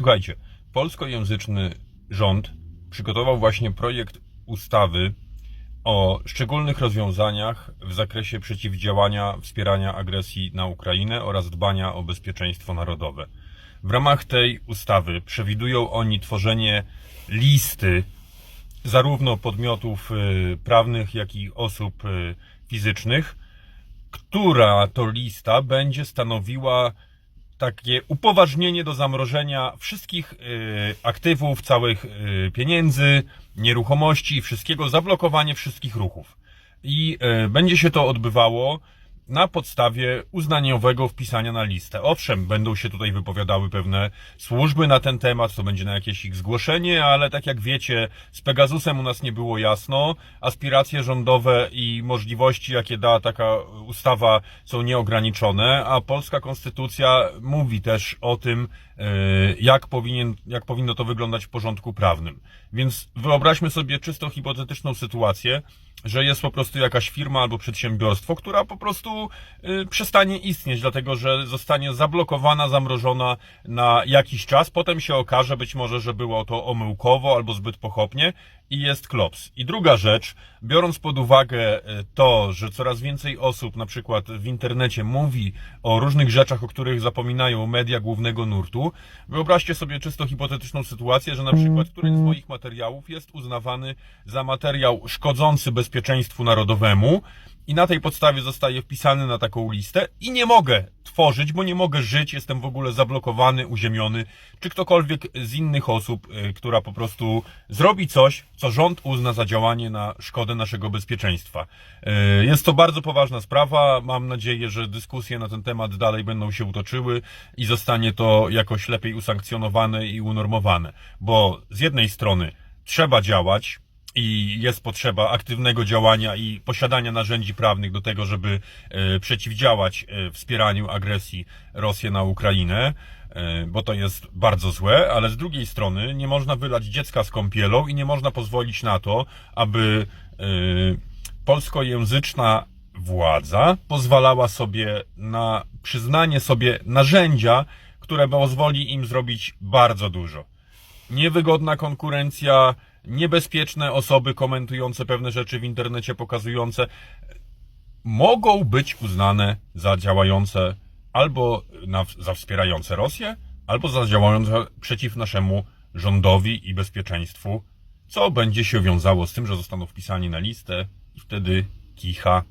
Słuchajcie, polskojęzyczny rząd przygotował właśnie projekt ustawy o szczególnych rozwiązaniach w zakresie przeciwdziałania, wspierania agresji na Ukrainę oraz dbania o bezpieczeństwo narodowe. W ramach tej ustawy przewidują oni tworzenie listy zarówno podmiotów y, prawnych, jak i osób y, fizycznych, która to lista będzie stanowiła takie upoważnienie do zamrożenia wszystkich y, aktywów, całych y, pieniędzy, nieruchomości wszystkiego, zablokowanie wszystkich ruchów. I y, będzie się to odbywało na podstawie uznaniowego wpisania na listę. Owszem, będą się tutaj wypowiadały pewne służby na ten temat, to będzie na jakieś ich zgłoszenie, ale tak jak wiecie, z Pegasusem u nas nie było jasno. Aspiracje rządowe i możliwości, jakie da taka ustawa, są nieograniczone, a polska konstytucja mówi też o tym, e, jak, powinien, jak powinno to wyglądać w porządku prawnym. Więc wyobraźmy sobie czysto hipotetyczną sytuację, że jest po prostu jakaś firma albo przedsiębiorstwo, która po prostu y, przestanie istnieć, dlatego że zostanie zablokowana, zamrożona na jakiś czas. Potem się okaże być może, że było to omyłkowo albo zbyt pochopnie i jest klops. I druga rzecz, biorąc pod uwagę y, to, że coraz więcej osób na przykład w internecie mówi o różnych rzeczach, o których zapominają media głównego nurtu, wyobraźcie sobie czysto hipotetyczną sytuację, że na przykład któryś z moich materiałów jest uznawany za materiał szkodzący bezpieczeństwu narodowemu i na tej podstawie zostaje wpisany na taką listę i nie mogę tworzyć, bo nie mogę żyć, jestem w ogóle zablokowany, uziemiony, czy ktokolwiek z innych osób, y, która po prostu zrobi coś, co rząd uzna za działanie na szkodę naszego bezpieczeństwa. Y, Jest to bardzo poważna sprawa. Mam nadzieję, że dyskusje na ten temat dalej będą się utoczyły i zostanie to jakoś lepiej usankcjonowane i unormowane. Bo z jednej strony trzeba działać, i jest potrzeba aktywnego działania i posiadania narzędzi prawnych do tego, żeby e, przeciwdziałać e, wspieraniu agresji Rosji na Ukrainę, e, bo to jest bardzo złe, ale z drugiej strony nie można wylać dziecka z kąpielą i nie można pozwolić na to, aby polskojęzyczna władza pozwalała sobie na przyznanie sobie narzędzia, które pozwoli im zrobić bardzo dużo. Niewygodna konkurencja, niebezpieczne osoby komentujące pewne rzeczy w internecie, pokazujące, mogą być uznane za działające albo na, za wspierające Rosję, albo za działające przeciw naszemu rządowi i bezpieczeństwu, co będzie się wiązało z tym, że zostaną wpisani na listę i wtedy kicha